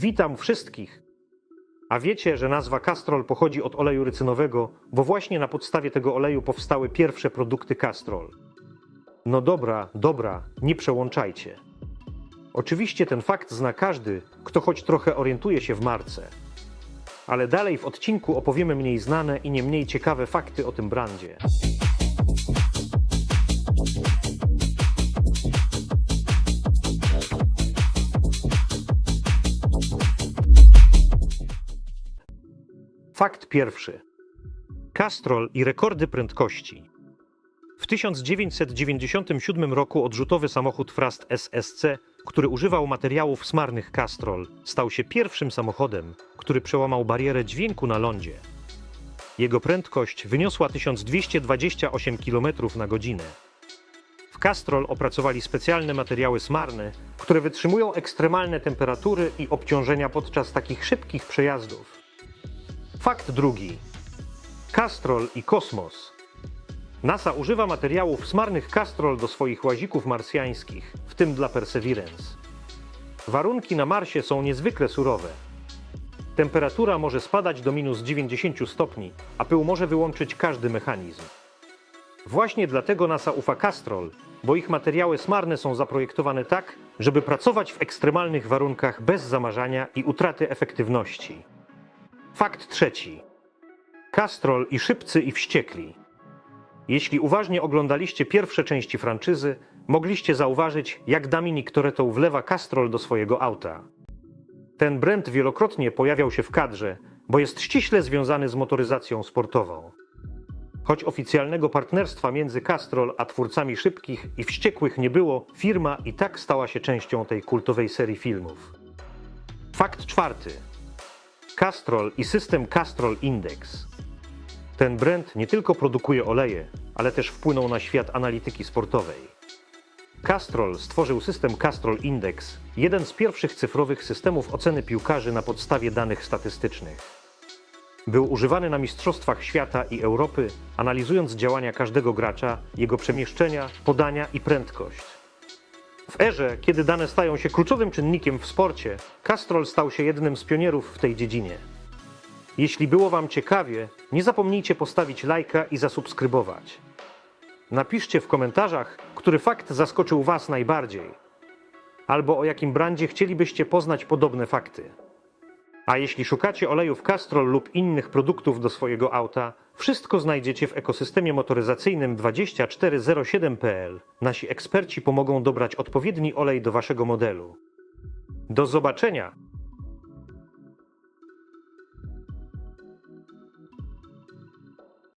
Witam wszystkich! A wiecie, że nazwa Castrol pochodzi od oleju rycynowego, bo właśnie na podstawie tego oleju powstały pierwsze produkty Castrol. No dobra, dobra, nie przełączajcie. Oczywiście ten fakt zna każdy, kto choć trochę orientuje się w marce. Ale dalej w odcinku opowiemy mniej znane i nie mniej ciekawe fakty o tym brandzie. Fakt pierwszy. Castrol i rekordy prędkości. W 1997 roku odrzutowy samochód Frast SSC, który używał materiałów smarnych Castrol, stał się pierwszym samochodem, który przełamał barierę dźwięku na lądzie. Jego prędkość wyniosła 1228 km na godzinę. W Castrol opracowali specjalne materiały smarne, które wytrzymują ekstremalne temperatury i obciążenia podczas takich szybkich przejazdów. Fakt drugi. Castrol i kosmos. NASA używa materiałów smarnych Castrol do swoich łazików marsjańskich, w tym dla Perseverance. Warunki na Marsie są niezwykle surowe. Temperatura może spadać do minus 90 stopni, a pył może wyłączyć każdy mechanizm. Właśnie dlatego NASA ufa Castrol, bo ich materiały smarne są zaprojektowane tak, żeby pracować w ekstremalnych warunkach bez zamarzania i utraty efektywności. Fakt trzeci. Castrol i szybcy i wściekli. Jeśli uważnie oglądaliście pierwsze części franczyzy, mogliście zauważyć, jak Dominic Toretto wlewa Castrol do swojego auta. Ten brand wielokrotnie pojawiał się w kadrze, bo jest ściśle związany z motoryzacją sportową. Choć oficjalnego partnerstwa między Castrol a twórcami szybkich i wściekłych nie było, firma i tak stała się częścią tej kultowej serii filmów. Fakt czwarty. Castrol i system Castrol Index. Ten brand nie tylko produkuje oleje, ale też wpłynął na świat analityki sportowej. Castrol stworzył system Castrol Index, jeden z pierwszych cyfrowych systemów oceny piłkarzy na podstawie danych statystycznych. Był używany na Mistrzostwach Świata i Europy, analizując działania każdego gracza, jego przemieszczenia, podania i prędkość. W erze, kiedy dane stają się kluczowym czynnikiem w sporcie, Castrol stał się jednym z pionierów w tej dziedzinie. Jeśli było Wam ciekawie, nie zapomnijcie postawić lajka i zasubskrybować. Napiszcie w komentarzach, który fakt zaskoczył Was najbardziej, albo o jakim brandzie chcielibyście poznać podobne fakty. A jeśli szukacie olejów Castrol lub innych produktów do swojego auta, wszystko znajdziecie w ekosystemie motoryzacyjnym 2407.pl. Nasi eksperci pomogą dobrać odpowiedni olej do Waszego modelu. Do zobaczenia!